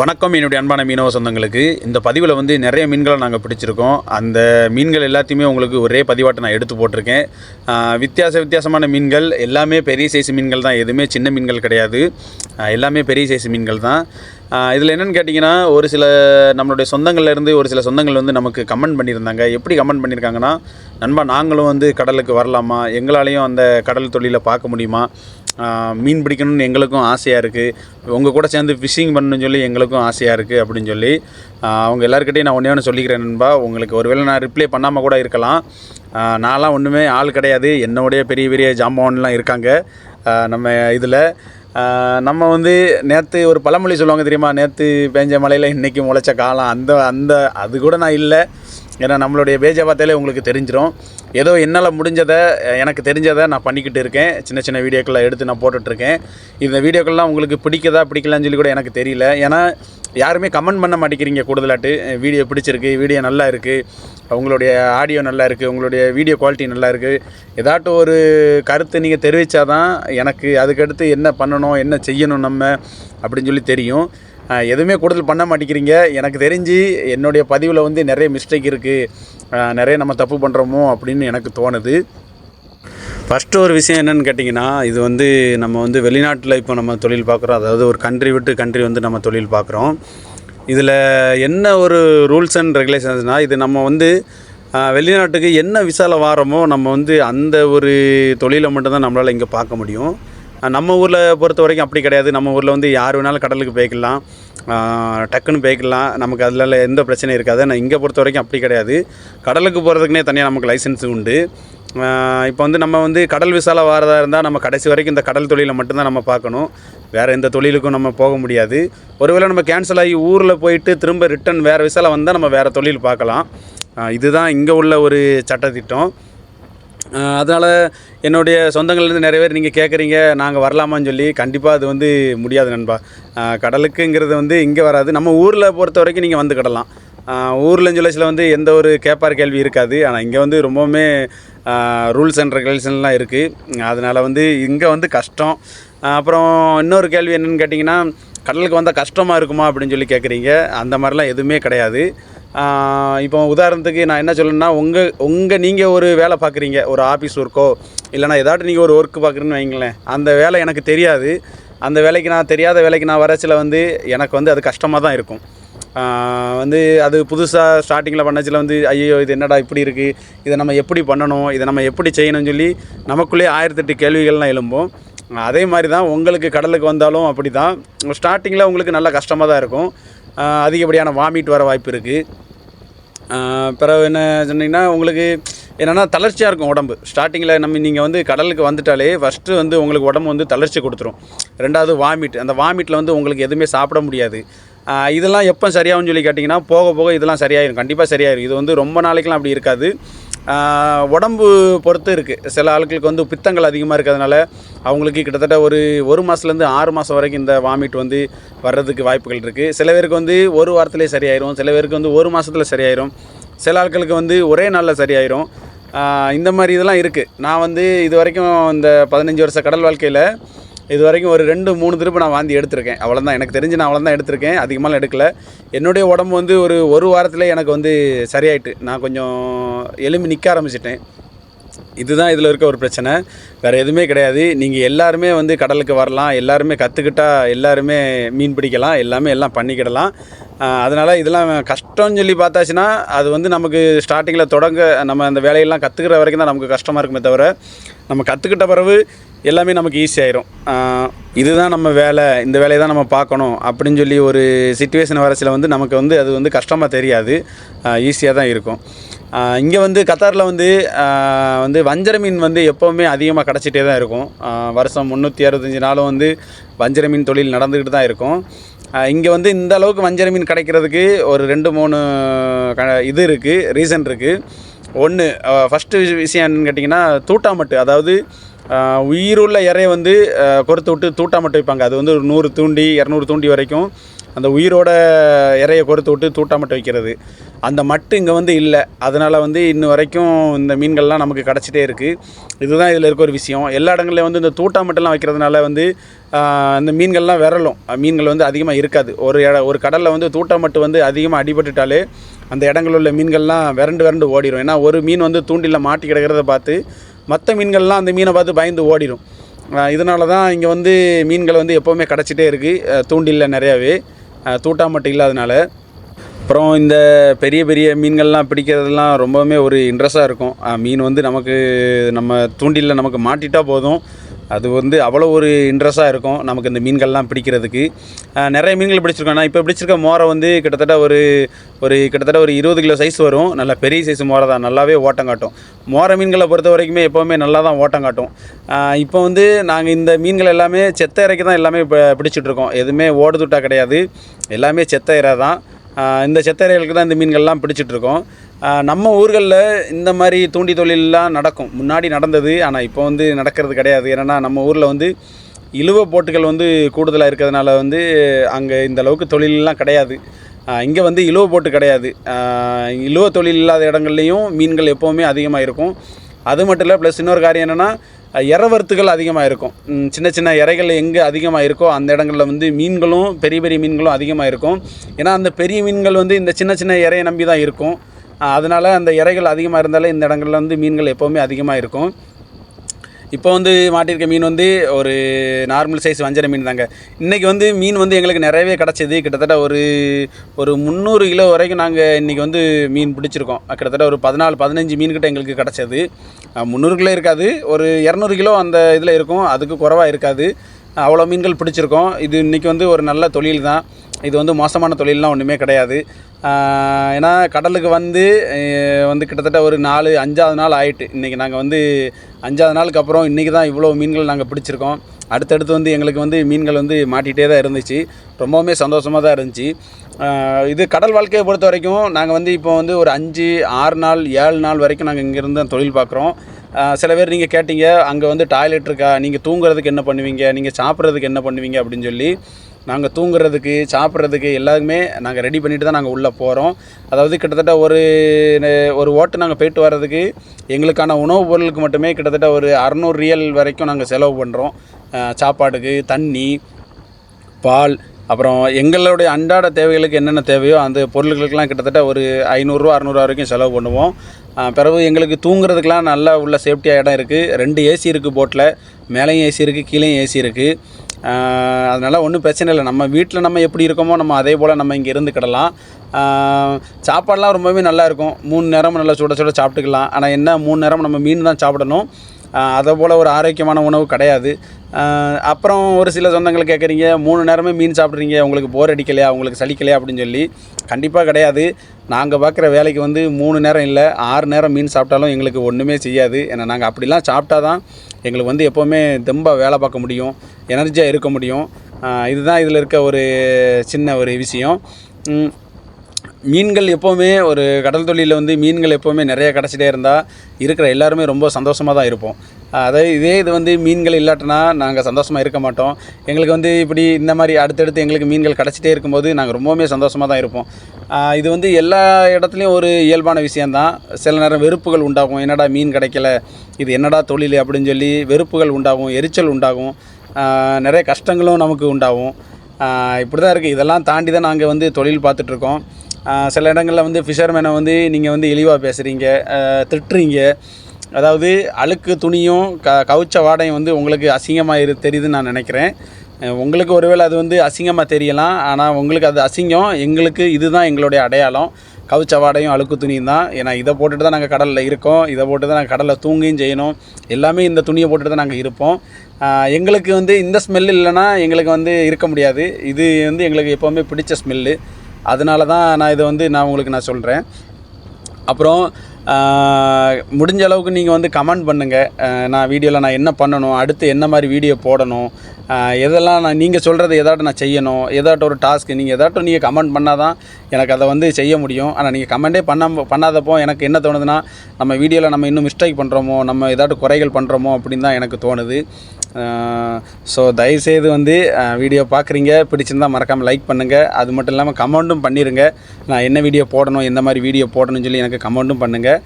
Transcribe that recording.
வணக்கம் என்னுடைய அன்பான மீனவ சொந்தங்களுக்கு. இந்த பதிவில் வந்து நிறைய மீன்களை நாங்கள் பிடிச்சிருக்கோம். அந்த மீன்கள் எல்லாத்தையுமே உங்களுக்கு ஒரே பதிவாட்டை நான் எடுத்து போட்டிருக்கேன். வித்தியாச வித்தியாசமான மீன்கள். எல்லாமே பெரிய சைஸ் மீன்கள் தான். எதுவுமே சின்ன மீன்கள் கிடையாது. எல்லாமே பெரிய சைஸ் மீன்கள் தான். இதில் என்னென்னு கேட்டிங்கன்னா ஒரு சில நம்மளுடைய சொந்தங்கள்லேருந்து ஒரு சில சொந்தங்கள் வந்து நமக்கு கமெண்ட் பண்ணியிருந்தாங்க. எப்படி கமெண்ட் பண்ணியிருக்காங்கன்னா நண்பா நாங்களும் வந்து கடலுக்கு வரலாமா? எங்களாலையும் அந்த கடல் தொழிலை பார்க்க முடியுமா? மீன் பிடிக்கணும்னு எங்களுக்கும் ஆசையாக இருக்குது உங்கள் கூட சேர்ந்து ஃபிஷிங் பண்ணணும்னு சொல்லி எங்களுக்கும் ஆசையாக இருக்குது அப்படின்னு சொல்லி அவங்க எல்லாருக்கிட்டையும் நான் ஒன்றே ஒன்று சொல்லிக்கிறேன் நண்பா. உங்களுக்கு ஒருவேளை நான் ரிப்ளை பண்ணாமல் கூட இருக்கலாம். நான்லாம் ஒன்றுமே ஆள் கிடையாது. என்னுடைய பெரிய பெரிய ஜாம்பவான்லாம் இருக்காங்க. நம்ம இதில் நம்ம வந்து நேற்று ஒரு பழமொழி சொல்லுவாங்க தெரியுமா? நேற்று பேஞ்ச மழையில் இன்றைக்கி முளைச்ச காலம். அந்த அந்த அது கூட நான் இல்லை. ஏன்னா நம்மளுடைய பேஜை பார்த்தாலே உங்களுக்கு தெரிஞ்சிடும் ஏதோ என்னால் முடிஞ்சதை எனக்கு தெரிஞ்சதை நான் பண்ணிக்கிட்டு இருக்கேன். சின்ன சின்ன வீடியோக்களை எடுத்து நான் போட்டுட்ருக்கேன். இந்த வீடியோக்கள்லாம் உங்களுக்கு பிடிக்கதா பிடிக்கலான்னு சொல்லி கூட எனக்கு தெரியல. ஏன்னா யாருமே கமெண்ட் பண்ண மாட்டேங்கிறீங்க கூடுதலாட்டு. வீடியோ பிடிச்சிருக்கு வீடியோ நல்லா இருக்குது உங்களுடைய ஆடியோ நல்லா இருக்குது உங்களுடைய வீடியோ குவாலிட்டி நல்லா இருக்குது ஏதாட்டும் ஒரு கருத்து நீங்கள் தெரிவித்தாதான் எனக்கு அதுக்கடுத்து என்ன பண்ணணும் என்ன செய்யணும் நம்ம அப்படின்னு சொல்லி தெரியும். எதுவுமே கூடுதல் பண்ண மாட்டேங்கிறீங்க. எனக்கு தெரிஞ்சு என்னுடைய பதிவில் வந்து நிறைய மிஸ்டேக் இருக்குது நிறைய நம்ம தப்பு பண்ணுறோமோ அப்படின்னு எனக்கு தோணுது. ஃபஸ்ட்டு ஒரு விஷயம் என்னென்னு கேட்டிங்கன்னா இது வந்து நம்ம வந்து வெளிநாட்டில் இப்போ நம்ம தொழில் பார்க்குறோம். அதாவது ஒரு கண்ட்ரி விட்டு கண்ட்ரி வந்து நம்ம தொழில் பார்க்குறோம். இதில் என்ன ஒரு ரூல்ஸ் அண்ட் ரெகுலேஷன்ஸ்னால் இது நம்ம வந்து வெளிநாட்டுக்கு என்ன விசால வாரமோ நம்ம வந்து அந்த ஒரு தொழிலை மட்டும்தான் நம்மளால் இங்கே பார்க்க முடியும். நம்ம ஊரில் பொறுத்த வரைக்கும் அப்படி கிடையாது. நம்ம ஊரில் வந்து யார் வேணாலும் கடலுக்கு போய்க்கலாம். டக்குன்னு போய்க்கலாம். நமக்கு அதில் எந்த பிரச்சனையும் இருக்காது. ஆனால் இங்கே பொறுத்த வரைக்கும் அப்படி கிடையாது. கடலுக்கு போகிறதுக்குனே தனியாக நமக்கு லைசன்ஸ் உண்டு. இப்போ வந்து நம்ம வந்து கடல் விசால வரதாக இருந்தால் நம்ம கடைசி வரைக்கும் இந்த கடல் தொழிலை மட்டும்தான் நம்ம பார்க்கணும். வேறு எந்த தொழிலுக்கும் நம்ம போக முடியாது. ஒருவேளை நம்ம கேன்சல் ஆகி ஊரில் போயிட்டு திரும்ப ரிட்டன் வேறு விசால வந்தால் நம்ம வேறு தொழில் பார்க்கலாம். இதுதான் இங்கே உள்ள ஒரு சட்டத்திட்டம். அதனால் என்னுடைய சொந்தங்கள்லேருந்து நிறைய பேர் நீங்கள் கேட்குறீங்க நாங்கள் வரலாமான்னு சொல்லி கண்டிப்பாக அது வந்து முடியாது நண்பா. கடலுக்குங்கிறது வந்து இங்கே வராது. நம்ம ஊரில் பொறுத்த வரைக்கும் நீங்கள் வந்து கடலாம். ஊரில் சொல்லச்சில் வந்து எந்த ஒரு கேப்பார் கேள்வி இருக்காது. ஆனால் இங்கே வந்து ரொம்பவுமே ரூல்ஸ் அண்ட் ரெகுலேஷன்லாம் இருக்குது அதனால் வந்து இங்கே வந்து கஷ்டம். அப்புறம் இன்னொரு கேள்வி என்னென்னு கேட்டிங்கன்னா கடலுக்கு வந்தால் கஷ்டமாக இருக்குமா அப்படின்னு சொல்லி கேட்குறீங்க அந்த மாதிரிலாம் எதுவுமே கிடையாது. இப்போ உதாரணத்துக்கு நான் என்ன சொல்லணும்னா உங்கள் உங்கள் நீங்கள் ஒரு வேலை பார்க்குறீங்க ஒரு ஆஃபீஸ் ஒர்க்கோ இல்லைனா ஏதாட்டும் நீங்கள் ஒரு ஒர்க் பார்க்குறேன்னு வைங்களேன். அந்த வேலை எனக்கு தெரியாது. அந்த வேலைக்கு நான் தெரியாத வேலைக்கு நான் வரச்சில் வந்து எனக்கு வந்து அது கஷ்டமாக தான் இருக்கும். வந்து அது புதுசாக ஸ்டார்டிங்கில் பண்ணச்சில் வந்து ஐயோ இது என்னடா இப்படி இருக்குது இதை நம்ம எப்படி பண்ணணும்? இதை நம்ம எப்படி செய்யணும்னு சொல்லி நமக்குள்ளேயே ஆயிரத்தெட்டு கேள்விகள்லாம் எழும்போம். அதே மாதிரி தான் உங்களுக்கு கடலுக்கு வந்தாலும் அப்படி தான் ஸ்டார்டிங்கில் உங்களுக்கு நல்ல கஷ்டமாக தான் இருக்கும். அதிகப்படியான வாமிட் வர வாய்ப்பு இருக்குது பிறகு என்ன சொன்னீங்கன்னா உங்களுக்கு என்னென்னா தளர்ச்சியாக இருக்கும் உடம்பு. ஸ்டார்டிங்கில் நம்ம நீங்கள் வந்து கடலுக்கு வந்துட்டாலே ஃபஸ்ட்டு வந்து உங்களுக்கு உடம்பு வந்து தளர்ச்சி கொடுத்துரும். ரெண்டாவது வாமிட் அந்த வாமிட்டில் வந்து உங்களுக்கு எதுவுமே சாப்பிட முடியாது. இதெல்லாம் எப்போ சரியாகும்னு சொல்லி கேட்டிங்கன்னா போக போக இதெல்லாம் சரியாயிடும் கண்டிப்பாக சரியாயிடும் இது வந்து ரொம்ப நாளைக்கெலாம் அப்படி இருக்காது. உடம்பு பொறுத்து இருக்குது சில ஆட்களுக்கு வந்து பித்தங்கள் அதிகமாக இருக்கிறதுனால அவங்களுக்கு கிட்டத்தட்ட ஒரு ஒரு மாதத்துலேருந்து ஆறு மாதம் வரைக்கும் இந்த வாமிட் வந்து வர்றதுக்கு வாய்ப்புகள் இருக்குது சில பேருக்கு வந்து ஒரு வாரத்துலேயே சரியாயிரும். சில பேருக்கு வந்து ஒரு மாதத்தில் சரியாயிரும். சில ஆட்களுக்கு வந்து ஒரே நாளில் சரியாயிரும். இந்த மாதிரி இதெல்லாம் இருக்குது நான் வந்து இது வரைக்கும் இந்த பதினஞ்சு வருஷ கடல் வாழ்க்கையில் இது வரைக்கும் ஒரு ரெண்டு மூணு திருப்பு நான் வாந்தி எடுத்திருக்கேன். அவ்வளோதான் எனக்கு தெரிஞ்சு நான் அவ்வளோதான் எடுத்திருக்கேன். அதிகமாக எடுக்கல. என்னுடைய உடம்பு வந்து ஒரு ஒரு வாரத்தில் எனக்கு வந்து சரியாயிட்டு நான் கொஞ்சம் எலும்பி நிற்க ஆரம்பிச்சிட்டேன். இதுதான் இதில் இருக்க ஒரு பிரச்சனை. வேறு எதுவுமே கிடையாது. நீங்கள் எல்லாருமே வந்து கடலுக்கு வரலாம். எல்லாருமே கற்றுக்கிட்டா எல்லாருமே மீன் பிடிக்கலாம். எல்லாமே எல்லாம் பண்ணிக்கிடலாம். அதனால் இதெல்லாம் கஷ்டம்னு சொல்லி பார்த்தாச்சுன்னா அது வந்து நமக்கு ஸ்டார்டிங்கில் தொடங்க நம்ம அந்த வேலையெல்லாம் கற்றுக்கிற வரைக்கும் தான் நமக்கு கஷ்டமாக இருக்குமே தவிர நம்ம கற்றுக்கிட்ட பிறகு எல்லாமே நமக்கு ஈஸி ஆயிரும். இதுதான் நம்ம வேலை இந்த வேலையை தான் நம்ம பார்க்கணும் அப்படின்னு சொல்லி ஒரு சுச்சுவேஷன் வரச்சில் வந்து நமக்கு வந்து அது வந்து கஷ்டமாக தெரியாது. ஈஸியாக தான் இருக்கும். இங்கே வந்து கத்தாரில் வந்து வந்து வஞ்சர மீன் வந்து எப்போவுமே அதிகமாக கிடச்சிட்டே தான் இருக்கும். வருஷம் முந்நூற்றி அறுபத்தஞ்சி நாளும் வந்து வஞ்சர மீன் தொழில் நடந்துக்கிட்டு தான் இருக்கும். இங்கே வந்து இந்த அளவுக்கு வஞ்சர மீன் கிடைக்கிறதுக்கு ஒரு ரெண்டு மூணு க இது இருக்குது ரீசன் இருக்குது ஒன்று ஃபஸ்ட்டு விஷயம் என்னன்னு கேட்டிங்கன்னா தூட்டாமட்டு அதாவது உயிருள்ள இறையை வந்து கொடுத்து விட்டு தூட்டாமட்டு வைப்பாங்க. அது வந்து ஒரு நூறு தூண்டி இரநூறு தூண்டி வரைக்கும் அந்த உயிரோட இறையை கொறுத்து விட்டு தூட்டாமட்டை வைக்கிறது. அந்த மட்டு இங்கே வந்து இல்லை. அதனால் வந்து இன்ன வரைக்கும் இந்த மீன்கள்லாம் நமக்கு கிடச்சிட்டே இருக்குது இதுதான் இதில் இருக்க ஒரு விஷயம். எல்லா இடங்கள்லையும் வந்து இந்த தூட்டா வைக்கிறதுனால வந்து அந்த மீன்கள்லாம் விரலும். மீன்கள் வந்து அதிகமாக இருக்காது. ஒரு இட ஒரு கடலில் வந்து தூட்டா மட்டு வந்து அதிகமாக அடிபட்டுட்டாலே அந்த இடங்களில் உள்ள மீன்கள்லாம் விரண்டு விரண்டு ஓடிடும் ஏன்னா ஒரு மீன் வந்து தூண்டில் மாட்டி கிடக்கிறத பார்த்து மற்ற மீன்கள்லாம் அந்த மீனை பார்த்து பயந்து ஓடிடும் இதனால தான் இங்கே வந்து மீன்கள் வந்து எப்போவுமே கிடச்சிட்டே இருக்குது தூண்டிலில் நிறையாவே. ஆஹ் தூட்டா மட்டும் இல்லாதனால. அப்புறம் இந்த பெரிய பெரிய மீன்கள்லாம் பிடிக்கிறதுலாம் ரொம்பவுமே ஒரு இன்ட்ரெஸ்ட்டாக இருக்கும். மீன் வந்து நமக்கு நம்ம தூண்டிலில் நமக்கு மாட்டிட்டா போதும். அது வந்து அவ்வளோ ஒரு இன்ட்ரெஸ்ட்டாக இருக்கும் நமக்கு இந்த மீன்கள்லாம் பிடிக்கிறதுக்கு. நிறைய மீன்கள் பிடிச்சிருக்கோம். நான் இப்போ பிடிச்சிருக்க மோரை வந்து கிட்டத்தட்ட ஒரு ஒரு கிட்டத்தட்ட ஒரு இருபது கிலோ சைஸ் வரும். நல்ல பெரிய சைஸ் மோரை தான். நல்லாவே ஓட்டம் காட்டும். மோரை மீன்களை பொறுத்த வரைக்குமே எப்போவுமே நல்லா தான் ஓட்டம் காட்டும். இப்போ வந்து நாங்கள் இந்த மீன்கள் எல்லாமே செத்த இறைக்கு தான் எல்லாமே இப்போ பிடிச்சிட்ருக்கோம் எதுவுமே ஓடுதுட்டா கிடையாது. எல்லாமே செத்த இறை தான். இந்த செத்த இறைகளுக்கு தான் இந்த மீன்கள்லாம் பிடிச்சிட்ருக்கோம் நம்ம ஊர்களில் இந்த மாதிரி தூண்டி தொழிலெலாம் நடக்கும். முன்னாடி நடந்தது ஆனால் இப்போ வந்து நடக்கிறது கிடையாது. ஏன்னா நம்ம ஊரில் வந்து இழுவ போட்டுகள் வந்து கூடுதலாக இருக்கிறதுனால வந்து அங்கே இந்த அளவுக்கு தொழிலெலாம் கிடையாது. இங்கே வந்து இழுவ போட்டு கிடையாது. இழுவ தொழில் இல்லாத இடங்கள்லையும் மீன்கள் எப்போவுமே அதிகமாக இருக்கும். அது மட்டும் இல்லை ப்ளஸ் இன்னொரு காரியம் என்னென்னா இறவர்த்துகள் அதிகமாக இருக்கும். சின்ன சின்ன இறைகள் எங்கே அதிகமாக இருக்கோ அந்த இடங்களில் வந்து மீன்களும் பெரிய பெரிய மீன்களும் அதிகமாக இருக்கும். ஏன்னா அந்த பெரிய மீன்கள் வந்து இந்த சின்ன சின்ன இறையை நம்பி தான் இருக்கும். அதனால் அந்த இறைகள் அதிகமாக இருந்தாலே இந்த இடங்கள்ல வந்து மீன்கள் எப்போவுமே அதிகமாக இருக்கும். இப்போ வந்து மாட்டியிருக்க மீன் வந்து ஒரு நார்மல் சைஸ் வஞ்சர மீன் தாங்க. இன்றைக்கி வந்து மீன் வந்து எங்களுக்கு நிறையவே கிடச்சிது. கிட்டத்தட்ட ஒரு ஒரு முந்நூறு கிலோ வரைக்கும் நாங்கள் இன்றைக்கி வந்து மீன் பிடிச்சிருக்கோம். கிட்டத்தட்ட ஒரு பதினாலு பதினஞ்சு மீன் கிட்ட எங்களுக்கு கிடச்சது. முந்நூறு கிலோ இருக்காது. ஒரு இரநூறு கிலோ அந்த இதில் இருக்கும். அதுக்கு குறவாக இருக்காது. அவ்வளோ மீன்கள் பிடிச்சிருக்கோம். இது இன்றைக்கி வந்து ஒரு நல்ல தொழில் தான். இது வந்து மோசமான தொழிலெலாம் ஒன்றுமே கிடையாது. ஏன்னா கடலுக்கு வந்து வந்து கிட்டத்தட்ட ஒரு நாலு அஞ்சாவது நாள் ஆயிட்டு. இன்றைக்கி நாங்கள் வந்து அஞ்சாவது நாளுக்கு அப்புறம் இன்றைக்கி தான் இவ்வளோ மீன்கள் நாங்கள் பிடிச்சிருக்கோம். அடுத்தடுத்து வந்து எங்களுக்கு வந்து மீன்கள் வந்து மாட்டிகிட்டே தான் இருந்துச்சு. ரொம்பவுமே சந்தோஷமாக தான் இருந்துச்சு. இது கடல் வாழ்க்கையை பொறுத்த வரைக்கும் நாங்கள் வந்து இப்போ வந்து ஒரு அஞ்சு ஆறு நாள் ஏழு நாள் வரைக்கும் நாங்கள் இங்கேருந்து தான் தொழில் பார்க்குறோம். சில பேர் நீங்கள் கேட்டீங்க அங்கே வந்து டாய்லெட் இருக்கா? நீங்கள் தூங்குறதுக்கு என்ன பண்ணுவீங்க? நீங்கள் சாப்பிட்றதுக்கு என்ன பண்ணுவீங்க? அப்படின்னு சொல்லி. நாங்கள் தூங்குறதுக்கு சாப்பிட்றதுக்கு எல்லாருமே நாங்கள் ரெடி பண்ணிட்டு தான் நாங்கள் உள்ளே போகிறோம் அதாவது கிட்டத்தட்ட ஒரு ஒரு ஓட்டு நாங்கள் போயிட்டு வர்றதுக்கு எங்களுக்கான உணவுப் பொருளுக்கு மட்டுமே கிட்டத்தட்ட ஒரு அறநூறு ரியல் வரைக்கும் நாங்கள் செலவு பண்ணுறோம் சாப்பாடுக்கு தண்ணி பால் அப்புறம் எங்களுடைய அன்றாட தேவைகளுக்கு என்னென்ன தேவையோ அந்த பொருட்களுக்கெல்லாம் கிட்டத்தட்ட ஒரு ஐநூறுரூவா அறநூறுவா வரைக்கும் செலவு பண்ணுவோம். பிறகு எங்களுக்கு தூங்குறதுக்கெலாம் நல்லா உள்ள சேஃப்டியாக இடம் இருக்குது ரெண்டு ஏசி இருக்குது போட்டில் மேலேயும் ஏசி இருக்குது கீழேயும் ஏசி இருக்குது அதனால் ஒன்றும் பிரச்சனை இல்லை. நம்ம வீட்டில் நம்ம எப்படி இருக்கோமோ நம்ம அதே போல் நம்ம இங்கே இருந்துக்கிடலாம் சாப்பாடெலாம் ரொம்பவே நல்லா இருக்கும். மூணு நேரமும் நல்லா சுட சுட சாப்பிட்டுக்கலாம். ஆனால் என்ன மூணு நேரம் நம்ம மீன் தான் சாப்பிடணும். அதை போல் ஒரு ஆரோக்கியமான உணவு கிடையாது. அப்புறம் ஒரு சில சொந்தங்கள் கேட்குறீங்க மூணு நேரமே மீன் சாப்பிட்றீங்க உங்களுக்கு போர் அடிக்கலையா உங்களுக்கு சலிக்கலையா அப்படின்னு சொல்லி. கண்டிப்பாக கிடையாது. நாங்கள் பார்க்குற வேலைக்கு வந்து மூணு நேரம் இல்லை ஆறு நேரம் மீன் சாப்பிட்டாலும் எங்களுக்கு ஒன்றுமே செய்யாது. ஏன்னா நாங்கள் அப்படிலாம் சாப்பிட்டா தான் எங்களுக்கு வந்து எப்போவுமே தெம்பாக வேலை பார்க்க முடியும் எனர்ஜியாக இருக்க முடியும். இதுதான் இதில் இருக்க ஒரு சின்ன ஒரு விஷயம். மீன்கள் எப்போவுமே ஒரு கடல் தொழிலில் வந்து மீன்கள் எப்போவுமே நிறைய கிடச்சிட்டே இருந்தால் இருக்கிற எல்லாருமே ரொம்ப சந்தோஷமாக தான் இருப்போம். அதாவது இதே இது வந்து மீன்கள் இல்லாட்டினா நாங்கள் சந்தோஷமாக இருக்க மாட்டோம். எங்களுக்கு வந்து இப்படி இந்த மாதிரி அடுத்தடுத்து எங்களுக்கு மீன்கள் கிடச்சிட்டே இருக்கும்போது நாங்கள் ரொம்பவுமே சந்தோஷமாக தான் இருப்போம். இது வந்து எல்லா இடத்துலையும் ஒரு இயல்பான விஷயந்தான் சில நேரம் வெறுப்புகள் உண்டாகும். என்னடா மீன் கிடைக்கல? இது என்னடா தொழில் அப்படின்னு சொல்லி வெறுப்புகள் உண்டாகும் எரிச்சல் உண்டாகும். நிறைய கஷ்டங்களும் நமக்கு உண்டாகும். இப்படி தான் இருக்குது இதெல்லாம் தாண்டி தான் நாங்கள் வந்து தொழில் பார்த்துட்ருக்கோம் சில இடங்களில் வந்து ஃபிஷர்மேனை வந்து நீங்கள் வந்து இழிவாக பேசுகிறீங்க திட்டுறீங்க. அதாவது அழுக்கு துணியும் க கவுச்ச வாடையும் வந்து உங்களுக்கு அசிங்கமாக இரு தெரியுதுன்னு நான் நினைக்கிறேன். உங்களுக்கு ஒருவேளை அது வந்து அசிங்கமாக தெரியலாம் ஆனால் உங்களுக்கு அது அசிங்கம் எங்களுக்கு இதுதான் எங்களுடைய அடையாளம். கவுச்ச வாடையும் அழுக்கு துணியும் தான். ஏன்னா இதை போட்டுட்டு தான் நாங்கள் கடலில் இருக்கோம் இதை போட்டு தான் நாங்கள் கடலில் தூங்கியும் செய்யணும். எல்லாமே இந்த துணியை போட்டுட்டு தான் நாங்கள் இருப்போம். எங்களுக்கு வந்து இந்த ஸ்மெல் இல்லைன்னா எங்களுக்கு வந்து இருக்க முடியாது. இது வந்து எங்களுக்கு எப்போவுமே பிடிச்ச ஸ்மெல்லு அதனால தான் நான் இதை வந்து நான் உங்களுக்கு நான் சொல்கிறேன் அப்புறம் முடிஞ்ச அளவுக்கு நீங்கள் வந்து கமெண்ட் பண்ணுங்கள் நான் வீடியோவில் நான் என்ன பண்ணணும் அடுத்து என்ன மாதிரி வீடியோ போடணும் எதெல்லாம் நான் நீங்கள் சொல்கிறது எதாட்டும் நான் செய்யணும் எதாட்டும் ஒரு டாஸ்க்கு நீங்கள் எதாட்டும் நீங்கள் கமெண்ட் பண்ணால் தான் எனக்கு அதை வந்து செய்ய முடியும். ஆனால் நீங்கள் கமெண்டே பண்ண பண்ணாதப்போ எனக்கு என்ன தோணுதுன்னா நம்ம வீடியோவில் நம்ம இன்னும் மிஸ்டேக் பண்ணுறோமோ நம்ம எதாட்டும் குறைகள் பண்ணுறோமோ அப்படின்னு தான் எனக்கு தோணுது. ஸோ தயவுசெய்து வந்து வீடியோ பார்க்குறீங்க பிடிச்சிருந்தா மறக்காமல் லைக் பண்ணுங்கள் அது மட்டும் இல்லாமல் கமெண்ட்டும் பண்ணிடுங்க நான் என்ன வீடியோ போடணும் எந்த மாதிரி வீடியோ போடணும்னு சொல்லி எனக்கு கமெண்ட்டும் பண்ணுங்கள்